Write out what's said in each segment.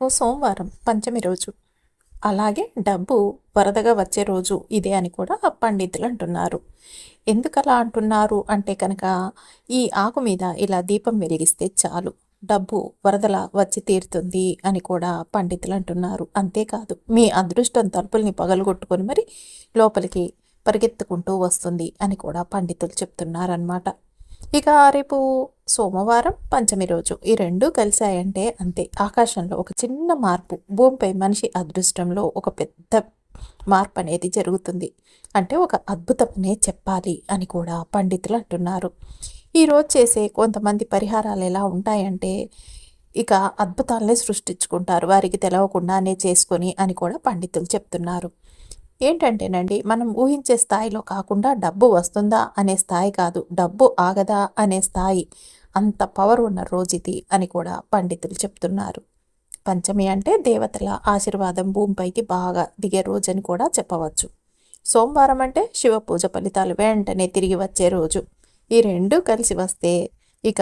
ఓ సోమవారం పంచమి రోజు. అలాగే డబ్బు వరదగా వచ్చే రోజు ఇదే అని కూడా పండితులు అంటున్నారు. ఎందుకలా అంటున్నారు? అంటే కనుక ఈ ఆకు మీద ఇలా దీపం వెలిగిస్తే చాలు. డబ్బు వరదలా వచ్చి తీరుతుంది అని కూడా పండితులు అంటున్నారు. అంతేకాదు మీ అదృష్టం తలుపుల్ని పగలగొట్టుకొని మరి లోపలికి పరిగెత్తుకుంటూ వస్తుంది అని కూడా పండితులు చెప్తున్నారనమాట ఇక రేపు సోమవారం పంచమి రోజు ఈ రెండు కలిశాయంటే అంతే. ఆకాశంలో ఒక చిన్న మార్పు భూమిపై మనిషి అదృష్టంలో ఒక పెద్ద మార్పు అనేది జరుగుతుంది. అంటే ఒక అద్భుతమనే చెప్పాలి అని కూడా పండితులు అంటున్నారు. ఈరోజు చేసే కొంతమంది పరిహారాలు ఎలా ఉంటాయంటే ఇక అద్భుతాలనే సృష్టించుకుంటారు. వారికి తెలవకుండానే చేసుకొని అని కూడా పండితులు చెప్తున్నారు. ఏంటంటేనండి మనం ఊహించే స్థాయిలో కాకుండా డబ్బు వస్తుందా అనే స్థాయి కాదు. డబ్బు ఆగదా అనే స్థాయి అంత పవర్ ఉన్న రోజుది అని కూడా పండితులు చెప్తున్నారు. పంచమి అంటే దేవతల ఆశీర్వాదం భూమిపైకి బాగా దిగే రోజు అని కూడా చెప్పవచ్చు. సోమవారం అంటే శివ పూజ ఫలితాలు వెంటనే తిరిగి వచ్చే రోజు. ఈ రెండు కలిసి వస్తే ఇక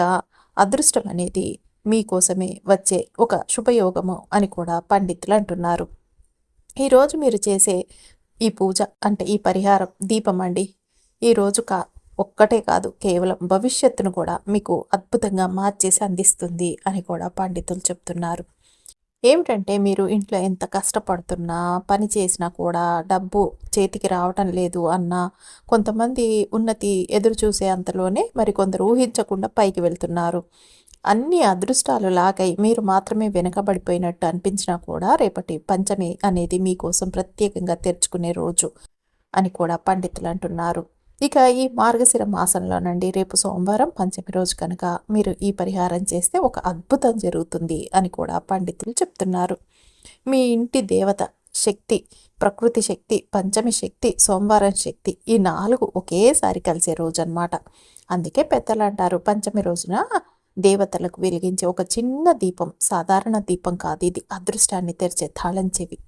అదృష్టం అనేది మీకోసమే వచ్చే ఒక శుభయోగము అని కూడా పండితులు అంటున్నారు. ఈరోజు మీరు చేసే ఈ పూజ అంటే ఈ పరిహారం దీపం అండి. ఈరోజు కా ఒక్కటే కాదు కేవలం భవిష్యత్తును కూడా మీకు అద్భుతంగా మార్చేసి అందిస్తుంది అని కూడా పండితులు చెప్తున్నారు. ఏమిటంటే మీరు ఇంట్లో ఎంత కష్టపడుతున్నా పని చేసినా కూడా డబ్బు చేతికి రావటం లేదు అన్న కొంతమంది ఉన్నతి ఎదురు చూసే అంతలోనే మరి కొందరు ఊహించకుండా పైకి వెళ్తున్నారు. అన్ని అదృష్టాలు లాగై మీరు మాత్రమే వెనకబడిపోయినట్టు అనిపించినా కూడా రేపటి పంచమి అనేది మీకోసం ప్రత్యేకంగా తెరుచుకునే రోజు అని కూడా పండితులు అంటున్నారు. ఇక ఈ మార్గశిర మాసంలోనండి రేపు సోమవారం పంచమి రోజు కనుక మీరు ఈ పరిహారం చేస్తే ఒక అద్భుతం జరుగుతుంది అని కూడా పండితులు చెప్తున్నారు. మీ ఇంటి దేవత శక్తి ప్రకృతి శక్తి పంచమి శక్తి సోమవారం శక్తి ఈ నాలుగు ఒకేసారి కలిసే రోజు అనమాట అందుకే పెద్దలు అంటారు పంచమి రోజున దేవతలకు వెలిగించే ఒక చిన్న దీపం సాధారణ దీపం కాదు. ఇది అదృష్టాన్ని తెరిచే తాళం చెవి.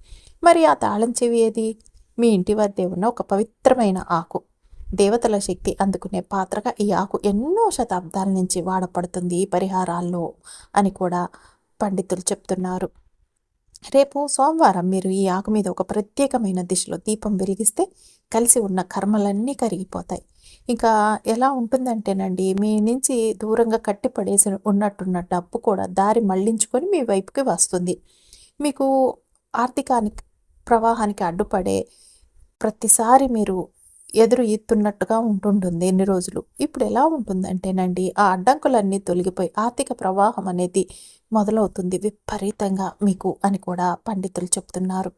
మరి ఆ తాళం చెవి ఏది? మీ ఇంటి వద్దే ఉన్న ఒక పవిత్రమైన ఆకు. దేవతల శక్తి అందుకునే పాత్రగా ఈ ఆకు ఎన్నో శతాబ్దాల నుంచి వాడపడుతుంది ఈ పరిహారాల్లో అని కూడా పండితులు చెప్తున్నారు. రేపు సోమవారం మీరు ఈ ఆకు మీద ఒక ప్రత్యేకమైన దిశలో దీపం వెలిగిస్తే కలిసి ఉన్న కర్మలన్నీ కరిగిపోతాయి. ఇంకా ఎలా ఉంటుందంటేనండి మీ నుంచి దూరంగా కట్టిపడేసి ఉన్నట్టున్న డబ్బు కూడా దారి మళ్ళించుకొని మీ వైపుకి వస్తుంది. మీకు ఆర్థికానికి ప్రవాహానికి అడ్డుపడే ప్రతిసారి మీరు ఎదురు ఈత్తున్నట్టుగా ఉంటుంటుంది ఎన్ని రోజులు. ఇప్పుడు ఎలా ఉంటుందంటేనండి ఆ అడ్డంకులన్నీ తొలగిపోయి ఆర్థిక ప్రవాహం అనేది మొదలవుతుంది విపరీతంగా మీకు అని కూడా పండితులు చెప్తున్నారు.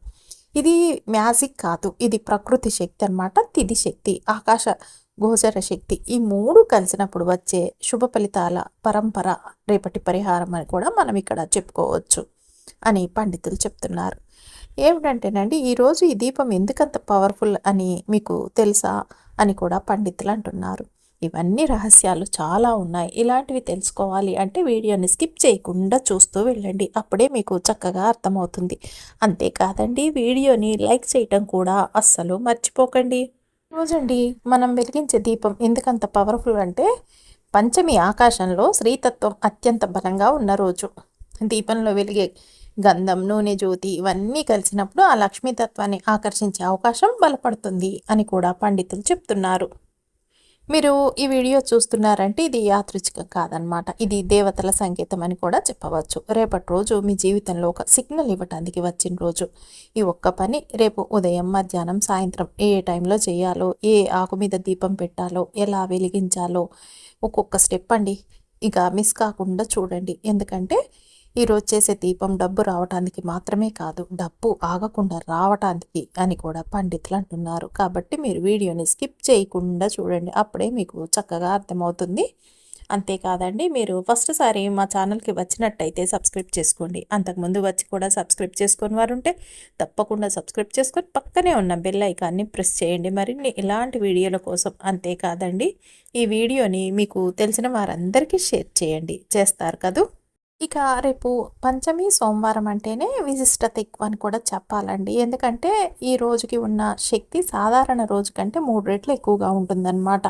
ఇది మ్యాజిక్ కాదు ఇది ప్రకృతి శక్తి అనమాట తిది శక్తి. ఆకాశ గోచర శక్తి. ఈ మూడు కలిసినప్పుడు వచ్చే శుభ ఫలితాల పరంపర రేపటి పరిహారం అని కూడా మనం ఇక్కడ చెప్పుకోవచ్చు అని పండితులు చెప్తున్నారు. ఏమిటంటేనండి ఈరోజు ఈ దీపం ఎందుకంత పవర్ఫుల్ అని మీకు తెలుసా అని కూడా పండితులు అంటున్నారు. ఇవన్నీ రహస్యాలు చాలా ఉన్నాయి. ఇలాంటివి తెలుసుకోవాలి అంటే వీడియోని స్కిప్ చేయకుండా చూస్తూ వెళ్ళండి. అప్పుడే మీకు చక్కగా అర్థమవుతుంది. అంతేకాదండి వీడియోని లైక్ చేయటం కూడా అస్సలు మర్చిపోకండి. రోజండి మనం వెలిగించే దీపం ఎందుకంత పవర్ఫుల్ అంటే పంచమి ఆకాశంలో శ్రీతత్వం అత్యంత బలంగా ఉన్న రోజు. దీపంలో వెలిగే గంధం నూనె జ్యోతి ఇవన్నీ కలిసినప్పుడు ఆ లక్ష్మీతత్వాన్ని ఆకర్షించే అవకాశం బలపడుతుంది అని కూడా పండితులు చెప్తున్నారు. మీరు ఈ వీడియో చూస్తున్నారంటే ఇది యాదృచ్ఛికం కాదనమాట. ఇది దేవతల సంకేతం అని కూడా చెప్పవచ్చు. రేపటి రోజు మీ జీవితంలో ఒక సిగ్నల్ ఇవ్వటానికి వచ్చిన రోజు. ఈ ఒక్క పని రేపు ఉదయం మధ్యాహ్నం సాయంత్రం ఏ టైంలో చేయాలో ఏ ఆకు మీద దీపం పెట్టాలో ఎలా వెలిగించాలో ఒక్కొక్క స్టెప్ అండి. ఇక మిస్ కాకుండా చూడండి. ఎందుకంటే ఈరోజు చేసే దీపం డబ్బు రావటానికి మాత్రమే కాదు డబ్బు ఆగకుండా రావటానికి అని కూడా పండితులు అంటున్నారు. కాబట్టి మీరు వీడియోని స్కిప్ చేయకుండా చూడండి అప్పుడే మీకు చక్కగా అర్థమవుతుంది. అంతేకాదండి మీరు ఫస్ట్ సారి మా ఛానల్కి వచ్చినట్టయితే సబ్స్క్రైబ్ చేసుకోండి. అంతకుముందు వచ్చి కూడా సబ్స్క్రైబ్ చేసుకుని వారు ఉంటే తప్పకుండా సబ్స్క్రైబ్ చేసుకొని పక్కనే ఉన్న బెల్ ఐకాన్ని ప్రెస్ చేయండి. మరిన్ని ఇలాంటి వీడియోల కోసం అంతేకాదండి ఈ వీడియోని మీకు తెలిసిన వారందరికీ షేర్ చేయండి. చేస్తారు కదూ? ఇక రేపు పంచమి సోమవారం అంటేనే విశిష్టత ఎక్కువ అని కూడా చెప్పాలండి. ఎందుకంటే ఈ రోజుకి ఉన్న శక్తి సాధారణ రోజు కంటే మూడు రెట్లు ఎక్కువగా ఉంటుందన్నమాట.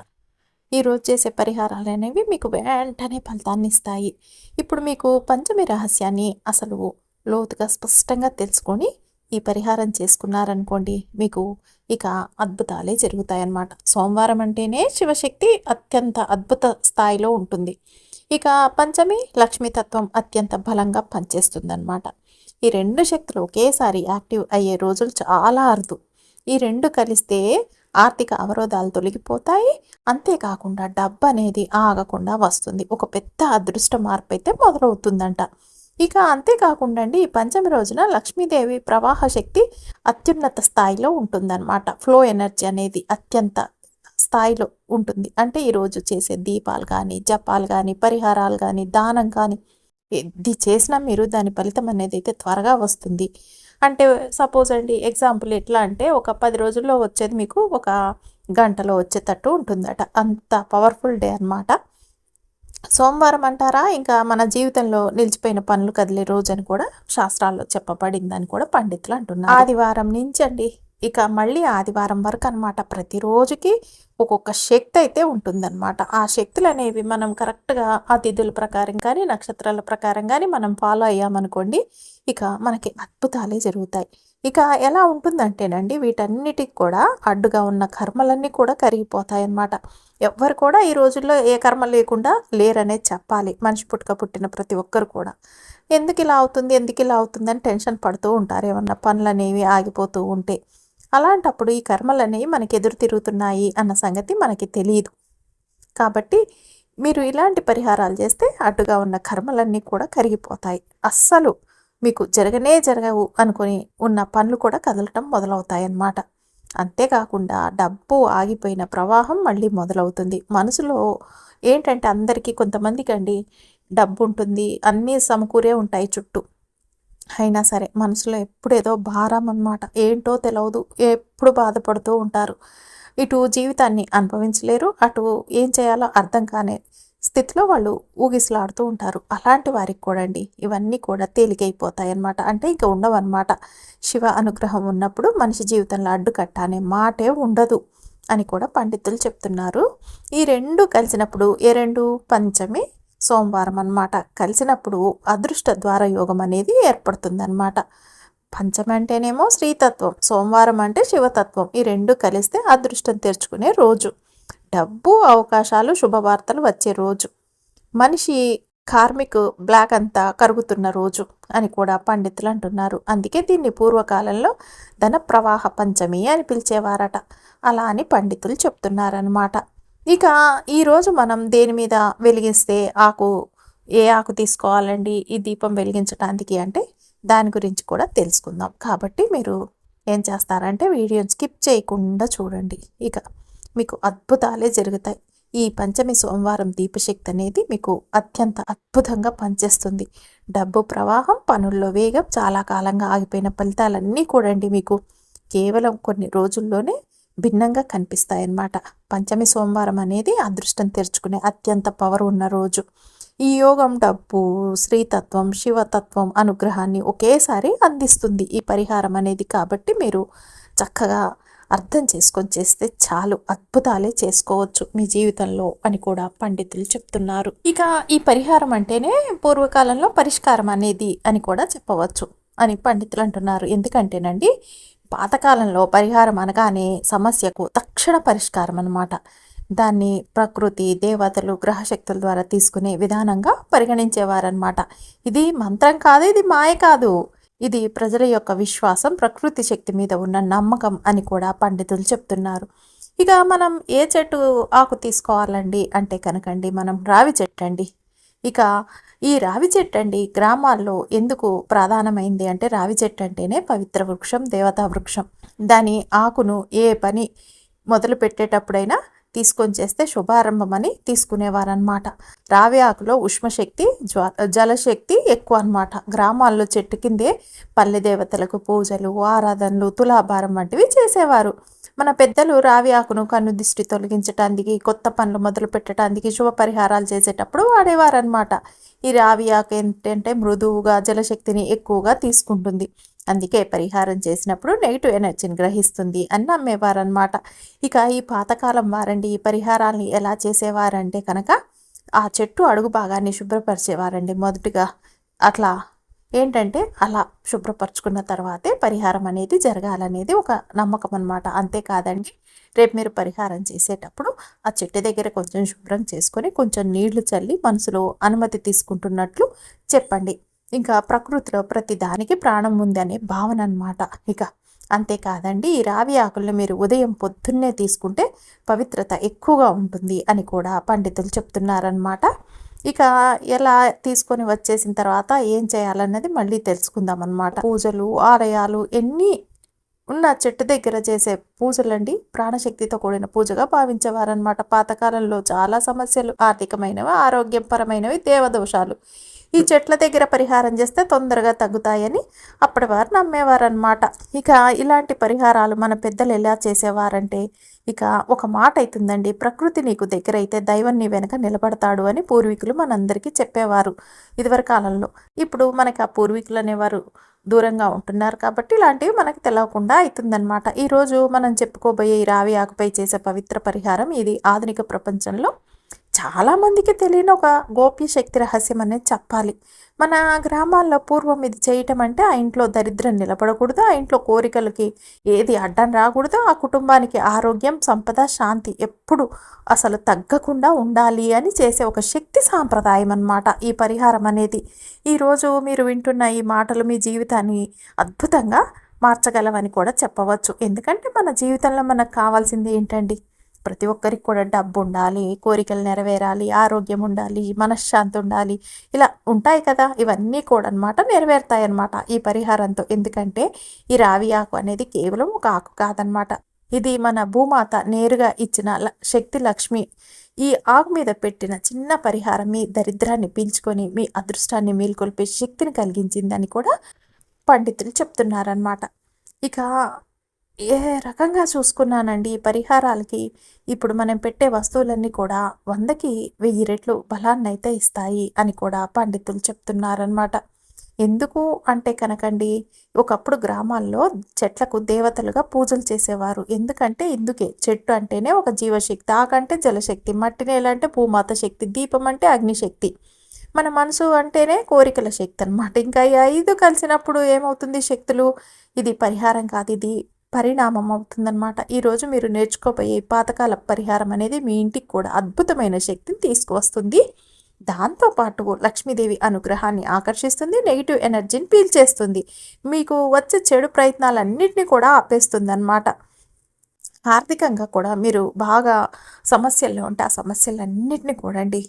ఈ రోజు చేసే పరిహారాలు అనేవి మీకు వెంటనే ఫలితాన్ని ఇస్తాయి. ఇప్పుడు మీకు పంచమి రహస్యాన్ని అసలు లోతుగా స్పష్టంగా తెలుసుకొని ఈ పరిహారం చేసుకున్నారనుకోండి మీకు ఇక అద్భుతాలే జరుగుతాయన్నమాట. సోమవారం అంటేనే శివశక్తి అత్యంత అద్భుత స్థాయిలో ఉంటుంది. ఇక పంచమి లక్ష్మీతత్వం అత్యంత బలంగా పనిచేస్తుందన్నమాట. ఈ రెండు శక్తులు ఒకేసారి యాక్టివ్ అయ్యే రోజులు చాలా అరుదు. ఈ రెండు కలిస్తే ఆర్థిక అవరోధాలు తొలగిపోతాయి. అంతేకాకుండా డబ్బు అనేది ఆగకుండా వస్తుంది. ఒక పెద్ద అదృష్ట మార్పు అయితే మొదలవుతుందంట. ఇక అంతేకాకుండా అండి ఈ పంచమి రోజున లక్ష్మీదేవి ప్రవాహ శక్తి అత్యున్నత స్థాయిలో ఉంటుందన్నమాట. ఫ్లో ఎనర్జీ అనేది అత్యంత స్థాయిలో ఉంటుంది. అంటే ఈరోజు చేసే దీపాలు కానీ జపాలు కానీ పరిహారాలు కానీ దానం కానీ ఇది చేసినా మీరు దాని ఫలితం అనేది అయితే త్వరగా వస్తుంది. అంటే సపోజ్ అండి ఎగ్జాంపుల్ ఎట్లా అంటే ఒక పది రోజుల్లో వచ్చేది మీకు ఒక గంటలో వచ్చేటట్టు ఉంటుందట. అంత పవర్ఫుల్ డే అనమాట సోమవారం అంటారా? ఇంకా మన జీవితంలో నిలిచిపోయిన పనులు కదిలే రోజు అని కూడా శాస్త్రాల్లో చెప్పబడిందని కూడా పండితులు అంటున్నారు. ఆదివారం నుంచి అండి. ఇక మళ్ళీ ఆదివారం వరకు అనమాట ప్రతిరోజుకి ఒక్కొక్క శక్తి అయితే ఉంటుందన్నమాట. ఆ శక్తులు అనేవి మనం కరెక్ట్గా ఆ తిథుల ప్రకారం కానీ నక్షత్రాల ప్రకారం కానీ మనం ఫాలో అయ్యామనుకోండి ఇక మనకి అద్భుతాలే జరుగుతాయి. ఇక ఎలా ఉంటుందంటేనండి వీటన్నిటికి కూడా అడ్డుగా ఉన్న కర్మలన్నీ కూడా కరిగిపోతాయి అన్నమాట ఎవ్వరు కూడా ఈ రోజుల్లో ఏ కర్మ లేకుండా లేరనేది చెప్పాలి మనిషి పుట్టుక పుట్టిన ప్రతి ఒక్కరు కూడా. ఎందుకు ఇలా అవుతుంది ఎందుకు ఇలా అవుతుందని టెన్షన్ పడుతూ ఉంటారు ఏమన్నా పనులు అనేవి ఆగిపోతూ ఉంటే. అలాంటప్పుడు ఈ కర్మలు మనకి ఎదురు తిరుగుతున్నాయి అన్న సంగతి మనకి తెలియదు కాబట్టి మీరు ఇలాంటి పరిహారాలు చేస్తే అటుగా ఉన్న కర్మలన్నీ కూడా కరిగిపోతాయి. అస్సలు మీకు జరగనే జరగవు అనుకొని ఉన్న పనులు కూడా కదలటం మొదలవుతాయి అన్నమాట అంతేకాకుండా డబ్బు ఆగిపోయిన ప్రవాహం మళ్ళీ మొదలవుతుంది. మనసులో ఏంటంటే అందరికీ కొంతమందికి అండి డబ్బు ఉంటుంది అన్నీ సమకూరే ఉంటాయి చుట్టూ. అయినా సరే మనసులో ఎప్పుడేదో భారం అనమాట ఏంటో తెలియదు ఎప్పుడు బాధపడుతూ ఉంటారు. ఇటు జీవితాన్ని అనుభవించలేరు. అటు ఏం చేయాలో అర్థం కానే స్థితిలో వాళ్ళు ఊగిసలాడుతూ ఉంటారు. అలాంటి వారికి కూడా అండి ఇవన్నీ కూడా తేలికైపోతాయి అనమాట అంటే ఇంకా ఉండవన్నమాట శివ అనుగ్రహం ఉన్నప్పుడు మనిషి జీవితంలో అడ్డుకట్ట అనే మాటే ఉండదు అని కూడా పండితులు చెప్తున్నారు. ఈ రెండు కలిసినప్పుడు ఏ రెండు? పంచమి సోమవారం అనమాట కలిసినప్పుడు అదృష్ట ద్వార యోగం అనేది ఏర్పడుతుందన్నమాట. పంచమి అంటేనేమో శ్రీతత్వం సోమవారం అంటే శివతత్వం. ఈ రెండు కలిస్తే అదృష్టం తెరుచుకునే రోజు. డబ్బు అవకాశాలు శుభవార్తలు వచ్చే రోజు. మనిషి కార్మిక్ బ్లాక్ అంతా కరుగుతున్న రోజు అని కూడా పండితులు అంటున్నారు. అందుకే దీన్ని పూర్వకాలంలో ధన ప్రవాహ పంచమి అని పిలిచేవారట. అలా అని పండితులు చెప్తున్నారనమాట ఇక ఈరోజు మనం దేని మీద వెలిగిస్తే ఆకు ఏ ఆకు తీసుకోవాలండి? ఈ దీపం వెలిగించడానికి అంటే దాని గురించి కూడా తెలుసుకుందాం. కాబట్టి మీరు ఏం చేస్తారంటే వీడియోని స్కిప్ చేయకుండా చూడండి. ఇక మీకు అద్భుతాలే జరుగుతాయి. ఈ పంచమి సోమవారం దీపశక్తి అనేది మీకు అత్యంత అద్భుతంగా పనిచేస్తుంది. డబ్బు ప్రవాహం పనుల్లో వేగం చాలా కాలంగా ఆగిపోయిన ఫలితాలన్నీ కూడండి మీకు కేవలం కొన్ని రోజుల్లోనే భిన్నంగా కనిపిస్తాయన్నమాట. పంచమి సోమవారం అనేది అదృష్టం తెరుచుకునే అత్యంత పవర్ ఉన్న రోజు. ఈ యోగం డబ్బు శ్రీతత్వం శివతత్వం అనుగ్రహాన్ని ఒకేసారి అందిస్తుంది. ఈ పరిహారం అనేది కాబట్టి మీరు చక్కగా అర్థం చేసుకొని చేస్తే చాలు. అద్భుతాలే చేసుకోవచ్చు మీ జీవితంలో అని కూడా పండితులు చెప్తున్నారు. ఇక ఈ పరిహారం అంటేనే పూర్వకాలంలో పరిష్కారం అనేది అని కూడా చెప్పవచ్చు అని పండితులు అంటున్నారు. ఎందుకంటేనండి పాతకాలంలో పరిహారం అనగానే సమస్యకు తక్షణ పరిష్కారం అనమాట దాన్ని ప్రకృతి దేవతలు గ్రహశక్తుల ద్వారా తీసుకునే విధానంగా పరిగణించేవారనమాట ఇది మంత్రం కాదు ఇది మాయ కాదు. ఇది ప్రజల యొక్క విశ్వాసం ప్రకృతి శక్తి మీద ఉన్న నమ్మకం అని కూడా పండితులు చెప్తున్నారు. ఇక మనం ఏ చెట్టు ఆకు తీసుకోవాలండి? అంటే కనుకండి మనం రావి చెట్టు అండి. ఇక ఈ రావి చెట్టు అండి గ్రామాల్లో ఎందుకు ప్రధానమైంది అంటే రావి చెట్టు అంటేనే పవిత్ర వృక్షం దేవతా వృక్షం. దాని ఆకును ఏ పని మొదలు పెట్టేటప్పుడైనా తీసుకొని చేస్తే శుభారంభం అని తీసుకునేవారనమాట రావి ఆకులో ఉష్మశక్తి జ్వ జలశక్తి ఎక్కువ అనమాట గ్రామాల్లో చెట్టు కిందే పల్లె దేవతలకు పూజలు ఆరాధనలు తులాభారం వంటివి చేసేవారు. మన పెద్దలు రావి ఆకును కన్ను దిష్టి తొలగించటానికి కొత్త పనులు మొదలు పెట్టడానికి శుభ పరిహారాలు చేసేటప్పుడు వాడేవారనమాట ఈ రావి ఆకు ఏంటంటే మృదువుగా జలశక్తిని ఎక్కువగా తీసుకుంటుంది. అందుకే పరిహారం చేసినప్పుడు నెగిటివ్ ఎనర్జీని గ్రహిస్తుంది అని నమ్మేవారనమాట ఇక ఈ పాతకాలం వారండి ఈ పరిహారాలని ఎలా చేసేవారంటే కనుక ఆ చెట్టు అడుగు భాగాన్ని శుభ్రపరిచేవారండి మొదటిగా. అట్లా ఏంటంటే అలా శుభ్రపరచుకున్న తర్వాతే పరిహారం అనేది జరగాలనేది ఒక నమ్మకం అనమాట అంతేకాదండి రేపు మీరు పరిహారం చేసేటప్పుడు ఆ చెట్టు దగ్గర కొంచెం శుభ్రం చేసుకొని కొంచెం నీళ్ళు చల్లి మనసులో అనుమతి తీసుకుంటున్నట్లు చెప్పండి. ఇంకా ప్రకృతిలో ప్రతి దానికి ప్రాణం ఉంది అనే భావన అనమాట ఇక అంతేకాదండి ఈ రావి ఆకులను మీరు ఉదయం పొద్దున్నే తీసుకుంటే పవిత్రత ఎక్కువగా ఉంటుంది అని కూడా పండితులు చెప్తున్నారనమాట ఇక ఎలా తీసుకొని వచ్చేసిన తర్వాత ఏం చేయాలన్నది మళ్ళీ తెలుసుకుందాం అనమాట పూజలు ఆలయాలు ఎన్ని ఉన్న చెట్టు దగ్గర చేసే పూజలండి ప్రాణశక్తితో కూడిన పూజగా భావించేవారనమాట పాతకాలంలో చాలా సమస్యలు ఆర్థికమైనవి ఆరోగ్యపరమైనవి దేవదోషాలు. ఈ చెట్ల దగ్గర పరిహారం చేస్తే తొందరగా తగ్గుతాయని అప్పటి వారు నమ్మేవారనమాట ఇక ఇలాంటి పరిహారాలు మన పెద్దలు ఎలా చేసేవారంటే ఇక ఒక మాట అవుతుందండి ప్రకృతి నీకు దగ్గర అయితే దైవం నీ వెనక నిలబడతాడు అని పూర్వీకులు మనందరికీ చెప్పేవారు ఇదివర కాలంలో ఇప్పుడు మనకి ఆ పూర్వీకులు అనేవారు దూరంగా ఉంటున్నారు కాబట్టి ఇలాంటివి మనకి తెలవకుండా అవుతుందన్నమాట ఈరోజు మనం చెప్పుకోబోయే ఈ రావి ఆకుపై చేసే పవిత్ర పరిహారం ఇది. ఆధునిక ప్రపంచంలో చాలామందికి తెలియని ఒక గోప్య శక్తి రహస్యం అనేది చెప్పాలి. మన గ్రామాల్లో పూర్వం ఇది చేయటం అంటే ఆ ఇంట్లో దరిద్రం నిలబడకూడదు ఆ ఇంట్లో కోరికలకి ఏది అడ్డం రాకూడదు ఆ కుటుంబానికి ఆరోగ్యం సంపద శాంతి ఎప్పుడు అసలు తగ్గకుండా ఉండాలి అని చేసే ఒక శక్తి సాంప్రదాయం అన్నమాట ఈ పరిహారం అనేది. ఈరోజు మీరు వింటున్న ఈ మాటలు మీ జీవితాన్ని అద్భుతంగా మార్చగలవని కూడా చెప్పవచ్చు. ఎందుకంటే మన జీవితంలో మనకు కావాల్సింది ఏంటండి? ప్రతి ఒక్కరికి కూడా డబ్బు ఉండాలి కోరికలు నెరవేరాలి ఆరోగ్యం ఉండాలి మనశ్శాంతి ఉండాలి. ఇలా ఉంటాయి కదా ఇవన్నీ కూడా అనమాట నెరవేరుతాయి అనమాట ఈ పరిహారంతో. ఎందుకంటే ఈ రావి ఆకు అనేది కేవలం ఒక ఆకు కాదనమాట ఇది మన భూమాత నేరుగా ఇచ్చిన శక్తి లక్ష్మి ఈ ఆకు మీద పెట్టిన చిన్న పరిహారం మీ దరిద్రాన్ని పీల్చుకొని మీ అదృష్టాన్ని మేల్కొల్పే శక్తిని కలిగించిందని కూడా పండితులు చెప్తున్నారనమాట ఇక ఏ రకంగా చూసుకున్నానండి పరిహారాలకి? ఇప్పుడు మనం పెట్టే వస్తువులన్నీ కూడా వందకి వెయ్యి రెట్లు బలాన్నైతే ఇస్తాయి అని కూడా పండితులు చెప్తున్నారనమాట ఎందుకు అంటే కనకండి ఒకప్పుడు గ్రామాల్లో చెట్లకు దేవతలుగా పూజలు చేసేవారు. ఎందుకంటే ఇందుకే చెట్టు అంటేనే ఒక జీవశక్తి ఆకంటే జలశక్తి మట్టి నేల అంటే భూమాత శక్తి దీపం అంటే అగ్నిశక్తి. మన మనసు అంటేనే కోరికల శక్తి అనమాట ఇంకా ఈ ఐదు కలిసినప్పుడు ఏమవుతుంది శక్తులు? ఇది పరిహారం కాదు ఇది పరిణామం అవుతుందన్నమాట ఈరోజు మీరు నేర్చుకోబోయే పాతకాల పరిహారం అనేది మీ ఇంటికి కూడా అద్భుతమైన శక్తిని తీసుకువస్తుంది. దాంతోపాటు లక్ష్మీదేవి అనుగ్రహాన్ని ఆకర్షిస్తుంది నెగిటివ్ ఎనర్జీని పీల్చేస్తుంది. మీకు వచ్చే చెడు ప్రయత్నాలన్నింటినీ కూడా ఆపేస్తుంది అనమాట ఆర్థికంగా కూడా మీరు బాగా సమస్యల్లో ఉంటే ఆ సమస్యలన్నింటినీ కూడండి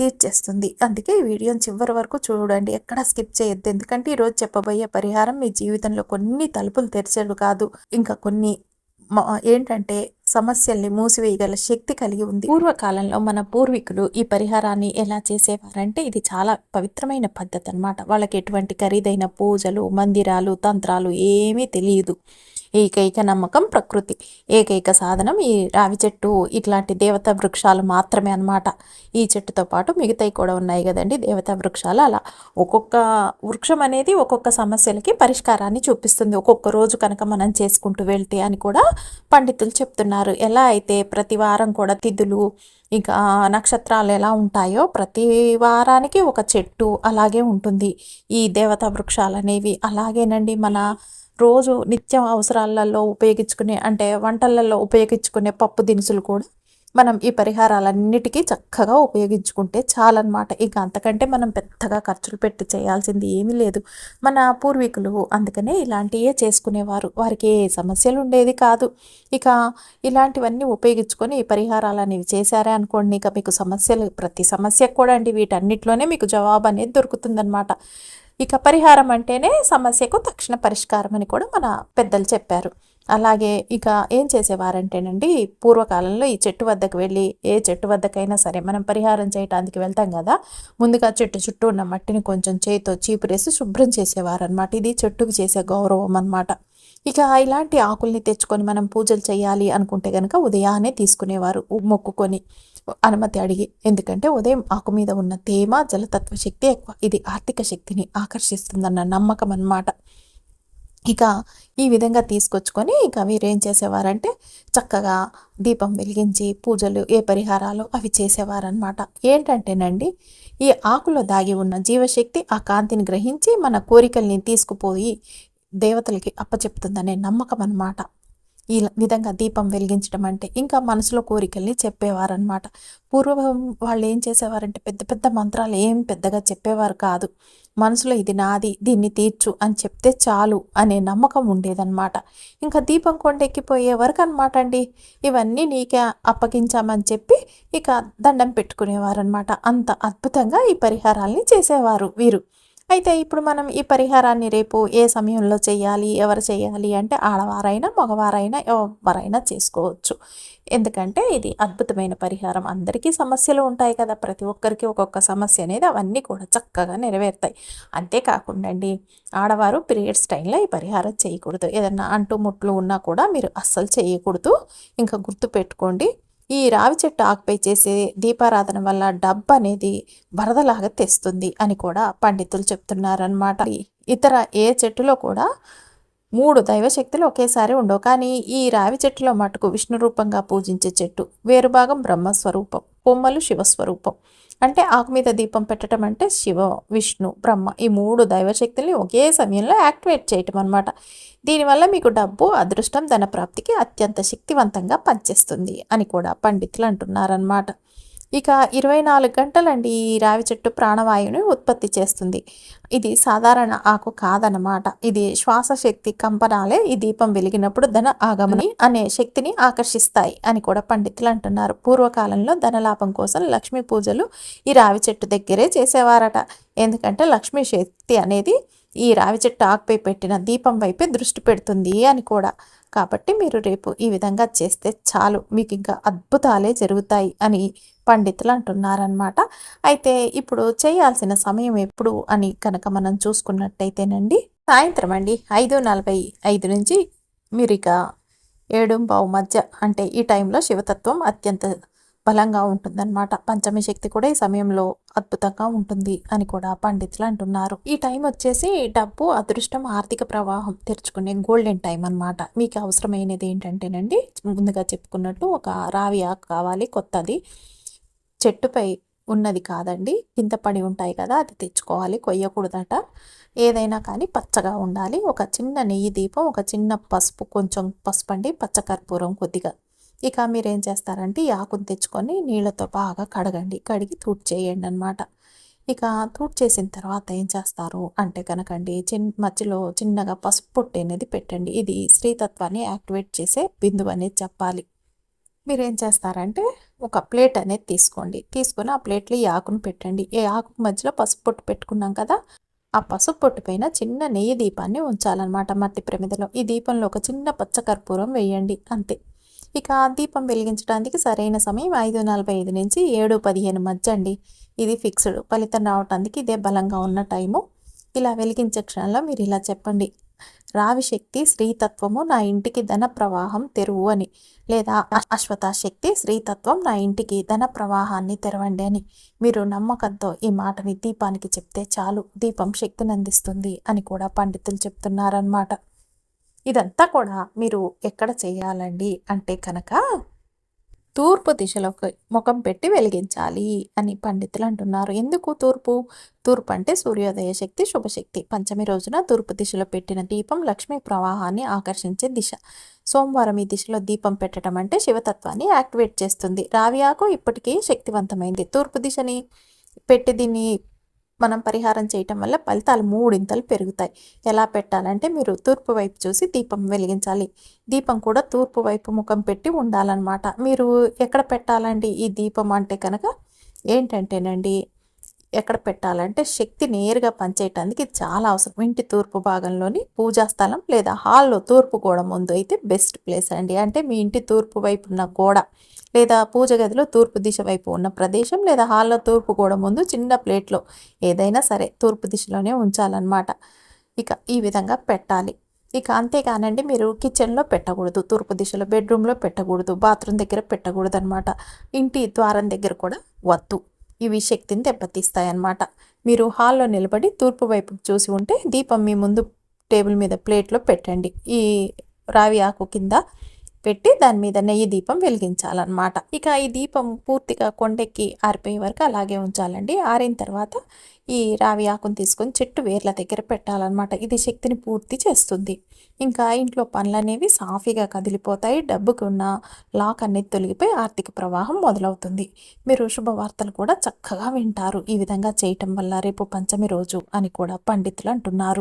తీర్చేస్తుంది. అందుకే ఈ వీడియోని చివరి వరకు చూడండి. ఎక్కడ స్కిప్ చేయొద్దు. ఎందుకంటే ఈరోజు చెప్పబోయే పరిహారం మీ జీవితంలో కొన్ని తలుపులు తెరిచేడు కాదు. ఇంకా కొన్ని ఏంటంటే సమస్యల్ని మూసివేయగల శక్తి కలిగి ఉంది. పూర్వకాలంలో మన పూర్వీకులు ఈ పరిహారాన్ని ఎలా చేసేవారంటే ఇది చాలా పవిత్రమైన పద్ధతి అనమాట వాళ్ళకి ఎటువంటి ఖరీదైన పూజలు మందిరాలు తంత్రాలు ఏమీ తెలియదు. ఏకైక నమ్మకం ప్రకృతి ఏకైక సాధనం ఈ రావి చెట్టు. ఇట్లాంటి దేవతా వృక్షాలు మాత్రమే అనమాట ఈ చెట్టుతో పాటు మిగతాయి కూడా ఉన్నాయి కదండి దేవతా వృక్షాలు. అలా ఒక్కొక్క వృక్షం అనేది ఒక్కొక్క సమస్యలకి పరిష్కారాన్ని చూపిస్తుంది. ఒక్కొక్క రోజు కనుక మనం చేసుకుంటూ వెళ్తే అని కూడా పండితులు చెప్తున్నారు. ఎలా అయితే ప్రతి వారం కూడా తిథులు ఇంకా నక్షత్రాలు ఎలా ఉంటాయో ప్రతి వారానికి ఒక చెట్టు అలాగే ఉంటుంది. ఈ దేవతా వృక్షాలు అనేవి అలాగేనండి మన రోజు నిత్యం అవసరాలలో ఉపయోగించుకునే అంటే వంటలలో ఉపయోగించుకునే పప్పు దినుసులు కూడా మనం ఈ పరిహారాలన్నిటికీ చక్కగా ఉపయోగించుకుంటే చాలన్నమాట. ఇక అంతకంటే మనం పెద్దగా ఖర్చులు పెట్టి చేయాల్సింది ఏమీ లేదు. మన పూర్వీకులు అందుకనే ఇలాంటివే చేసుకునేవారు. వారికి ఏ సమస్యలు ఉండేది కాదు. ఇక ఇలాంటివన్నీ ఉపయోగించుకొని ఈ పరిహారాలు అనేవి చేశారే అనుకోండి ఇక మీకు సమస్యలు ప్రతి సమస్యకు కూడా అండి వీటన్నిటిలోనే మీకు జవాబు అనేది దొరుకుతుందన్నమాట. ఇక పరిహారం అంటేనే సమస్యకు తక్షణ పరిష్కారం అని కూడా మన పెద్దలు చెప్పారు. అలాగే ఇక ఏం చేసేవారంటేనండి పూర్వకాలంలో ఈ చెట్టు వద్దకు వెళ్ళి ఏ చెట్టు వద్దకైనా సరే మనం పరిహారం చేయడానికి వెళ్తాం కదా ముందుగా చెట్టు చుట్టూ ఉన్న మట్టిని కొంచెం చేతితో చీపురేసి శుభ్రం చేసేవారనమాట ఇది చెట్టుకు చేసే గౌరవం అనమాట ఇక ఇలాంటి ఆకుల్ని తెచ్చుకొని మనం పూజలు చేయాలి అనుకుంటే కనుక ఉదయాన్నే తీసుకునేవారు. మొక్కుకొని అనుమతి అడిగి ఎందుకంటే ఉదయం ఆకు మీద ఉన్న తేమ జలతత్వ శక్తి ఎక్కువ. ఇది ఆర్థిక శక్తిని ఆకర్షిస్తుందన్న నమ్మకం అన్నమాట. ఇక ఈ విధంగా తీసుకొచ్చుకొని ఇక ఏం చేసేవారంటే చక్కగా దీపం వెలిగించి పూజలు ఏ పరిహారాలు అవి చేసేవారనమాట ఏంటంటేనండి ఈ ఆకులో దాగి ఉన్న జీవశక్తి ఆ కాంతిని గ్రహించి మన కోరికల్ని తీసుకుపోయి దేవతలకి అప్పచెప్తుందనే నమ్మకం అనమాట ఈ విధంగా దీపం వెలిగించడం అంటే ఇంకా మనసులో కోరికల్ని చెప్పేవారనమాట పూర్వం వాళ్ళు ఏం చేసేవారంటే పెద్ద పెద్ద మంత్రాలు ఏం పెద్దగా చెప్పేవారు కాదు. మనసులో ఇది నాది దీన్ని తీర్చు అని చెప్తే చాలు అనే నమ్మకం ఉండేదన్నమాట. ఇంకా దీపం కొండెక్కిపోయే వరకు అనమాట అండి. ఇవన్నీ నీకే అప్పగించామని చెప్పి ఇక దండం పెట్టుకునేవారనమాట అంత అద్భుతంగా ఈ పరిహారాల్ని చేసేవారు వీరు. అయితే ఇప్పుడు మనం ఈ పరిహారాన్ని రేపు ఏ సమయంలో చేయాలి ఎవరు చేయాలి అంటే ఆడవారైనా మగవారైనా ఎవరైనా చేసుకోవచ్చు. ఎందుకంటే ఇది అద్భుతమైన పరిహారం. అందరికీ సమస్యలు ఉంటాయి కదా. ప్రతి ఒక్కరికి ఒక్కొక్క సమస్య అనేది అవన్నీ కూడా చక్కగా నెరవేరుతాయి. అంతేకాకుండా అండి ఆడవారు పీరియడ్స్ టైంలో ఈ పరిహారం చేయకూడదు. ఏదన్నా అంటు ముట్లు ఉన్నా కూడా మీరు అస్సలు చేయకూడదు. ఇంకా గుర్తు పెట్టుకోండి ఈ రావి చెట్టు ఆకుపై చేసే దీపారాధన వల్ల డబ్బు అనేది వరదలాగా తెస్తుంది అని కూడా పండితులు చెప్తున్నారనమాట ఇతర ఏ చెట్టులో కూడా మూడు దైవశక్తులు ఒకేసారి ఉండవు. కానీ ఈ రావి చెట్టులో మటుకు విష్ణు రూపంగా పూజించే చెట్టు వేరు భాగం బ్రహ్మస్వరూపం కొమ్మలు శివస్వరూపం. అంటే ఆకు మీద దీపం పెట్టడం అంటే శివ విష్ణు బ్రహ్మ ఈ మూడు దైవశక్తుల్ని ఒకే సమయంలో యాక్టివేట్ చేయటం అనమాట దీనివల్ల మీకు డబ్బు అదృష్టం ధన ప్రాప్తికి అత్యంత శక్తివంతంగా పనిచేస్తుంది అని కూడా పండితులు అంటున్నారనమాట ఇక ఇరవై నాలుగు గంటలండి ఈ రావి చెట్టు ప్రాణవాయువుని ఉత్పత్తి చేస్తుంది. ఇది సాధారణ ఆకు కాదనమాట ఇది శ్వాస శక్తి కంపనాలే ఈ దీపం వెలిగినప్పుడు ధన ఆగమని అనే శక్తిని ఆకర్షిస్తాయి అని కూడా పండితులు అంటున్నారు. పూర్వకాలంలో ధనలాభం కోసం లక్ష్మీ పూజలు ఈ రావి చెట్టు దగ్గరే చేసేవారట. ఎందుకంటే లక్ష్మీ శక్తి అనేది ఈ రావి చెట్టు ఆకుపై పెట్టిన దీపం వైపే దృష్టి పెడుతుంది అని కూడా. కాబట్టి మీరు రేపు ఈ విధంగా చేస్తే చాలు. మీకు ఇంకా అద్భుతాలే జరుగుతాయి అని పండితులు అంటున్నారనమాట అయితే ఇప్పుడు చేయాల్సిన సమయం ఎప్పుడు అని కనుక మనం చూసుకున్నట్టయితేనండి సాయంత్రం అండి. ఐదు నలభై ఐదు నుంచి మీరు ఇక ఏడు బావు మధ్య అంటే ఈ టైంలో శివతత్వం అత్యంత బలంగా ఉంటుందన్నమాట. పంచమి శక్తి కూడా ఈ సమయంలో అద్భుతంగా ఉంటుంది అని కూడా పండితులు అంటున్నారు. ఈ టైం వచ్చేసి డబ్బు అదృష్టం ఆర్థిక ప్రవాహం తెరుచుకునే గోల్డెన్ టైం అనమాట మీకు అవసరమైనది ఏంటంటేనండి ముందుగా చెప్పుకున్నట్టు ఒక రావి ఆకు కావాలి కొత్తది. చెట్టుపై ఉన్నది కాదండి కింద పడి ఉంటాయి కదా అది తెచ్చుకోవాలి కొయ్యకూడదట. ఏదైనా కానీ పచ్చగా ఉండాలి. ఒక చిన్న నెయ్యి దీపం ఒక చిన్న పసుపు కొంచెం పసుపు అండి పచ్చకర్పూరం కొద్దిగా ఇక మీరు ఏం చేస్తారంటే ఈ ఆకును తెచ్చుకొని నీళ్ళతో బాగా కడగండి. కడిగి తూట్ చేయండి అనమాట ఇక తూట్ చేసిన తర్వాత ఏం చేస్తారు అంటే కనుకండి చిన్ మధ్యలో చిన్నగా పసుపు పొట్టు అనేది పెట్టండి. ఇది స్త్రీతత్వాన్ని యాక్టివేట్ చేసే బిందువు అనేది చెప్పాలి. మీరు ఏం చేస్తారంటే ఒక ప్లేట్ అనేది తీసుకోండి. తీసుకొని ఆ ప్లేట్లో ఈ ఆకును పెట్టండి. ఈ ఆకు మధ్యలో పసుపు పొట్టు పెట్టుకున్నాం కదా ఆ పసుపు పొట్టు పైన చిన్న నెయ్యి దీపాన్ని ఉంచాలన్నమాట మట్టి ప్రమిదలో. ఈ దీపంలో ఒక చిన్న పచ్చకర్పూరం వేయండి. అంతే. ఇక దీపం వెలిగించడానికి సరైన సమయం ఐదు నలభై ఐదు నుంచి ఏడు పదిహేను మధ్య అండి ఇది ఫిక్స్డ్. ఫలితం రావటానికి ఇదే బలంగా ఉన్న టైము. ఇలా వెలిగించే క్షణంలో మీరు ఇలా చెప్పండి. రావి శక్తి శ్రీతత్వము నా ఇంటికి ధన ప్రవాహం తెరువు అని. లేదా అశ్వత శక్తి శ్రీతత్వం నా ఇంటికి ధన ప్రవాహాన్ని తెరవండి అని. మీరు నమ్మకంతో ఈ మాటని దీపానికి చెప్తే చాలు. దీపం శక్తిని అందిస్తుంది అని కూడా పండితులు చెప్తున్నారన్నమాట. ఇదంతా కూడా మీరు ఎక్కడ చేయాలండి? అంటే కనుక తూర్పు దిశలోకి ముఖం పెట్టి వెలిగించాలి అని పండితులు అంటున్నారు. ఎందుకు తూర్పు? తూర్పు అంటే సూర్యోదయ శక్తి శుభశక్తి పంచమి రోజున తూర్పు దిశలో పెట్టిన దీపం లక్ష్మీ ప్రవాహాన్ని ఆకర్షించే దిశ. సోమవారం ఈ దిశలో దీపం పెట్టడం అంటే శివతత్వాన్ని యాక్టివేట్ చేస్తుంది. రావియాకు ఇప్పటికీ శక్తివంతమైంది. తూర్పు దిశని పెట్టి దీన్ని మనం పరిహారం చేయటం వల్ల ఫలితాలు మూడింతలు పెరుగుతాయి. ఎలా పెట్టాలంటే మీరు తూర్పు వైపు చూసి దీపం వెలిగించాలి. దీపం కూడా తూర్పు వైపు ముఖం పెట్టి ఉండాలన్నమాట. మీరు ఎక్కడ పెట్టాలండి ఈ దీపం అంటే కనుక ఏంటంటేనండి ఎక్కడ పెట్టాలంటే శక్తి నేరుగా పనిచేయటానికి చాలా అవసరం. ఇంటి తూర్పు భాగంలోని పూజా స్థలం లేదా హాల్లో తూర్పు గోడ ముందు అయితే బెస్ట్ ప్లేస్ అండి. అంటే మీ ఇంటి తూర్పు వైపు ఉన్న గోడ లేదా పూజ గదిలో తూర్పు దిశ వైపు ఉన్న ప్రదేశం లేదా హాల్లో తూర్పు గోడ ముందు చిన్న ప్లేట్లో ఏదైనా సరే తూర్పు దిశలోనే ఉంచాలన్నమాట. ఇక ఈ విధంగా పెట్టాలి. ఇక అంతేకానండి మీరు కిచెన్లో పెట్టకూడదు తూర్పు దిశలో బెడ్రూమ్లో పెట్టకూడదు బాత్రూమ్ దగ్గర పెట్టకూడదు అనమాట ఇంటి ద్వారం దగ్గర కూడా వద్దు. ఇవి శక్తిని దెబ్బతీస్తాయన్నమాట. మీరు హాల్లో నిలబడి తూర్పు వైపు చూసి ఉంటే దీపం మీ ముందు టేబుల్ మీద ప్లేట్లో పెట్టండి. ఈ రావి ఆకు కింద పెట్టి దాని మీద నెయ్యి దీపం వెలిగించాలన్నమాట. ఇక ఈ దీపం పూర్తిగా కొండెక్కి ఆరిపోయే వరకు అలాగే ఉంచాలండి. ఆరిన తర్వాత ఈ రావి ఆకును తీసుకొని చెట్టు వేర్ల దగ్గర పెట్టాలన్నమాట. ఇది శక్తిని పూర్తి చేస్తుంది. ఇంకా ఇంట్లో పనులు అనేవి సాఫీగా కదిలిపోతాయి. డబ్బుకి ఉన్న లాక్ అనేది తొలగిపోయి ఆర్థిక ప్రవాహం మొదలవుతుంది. మీరు శుభవార్తలు కూడా చక్కగా వింటారు. ఈ విధంగా చేయటం వల్ల రేపు పంచమి రోజు అని కూడా పండితులు అంటున్నారు.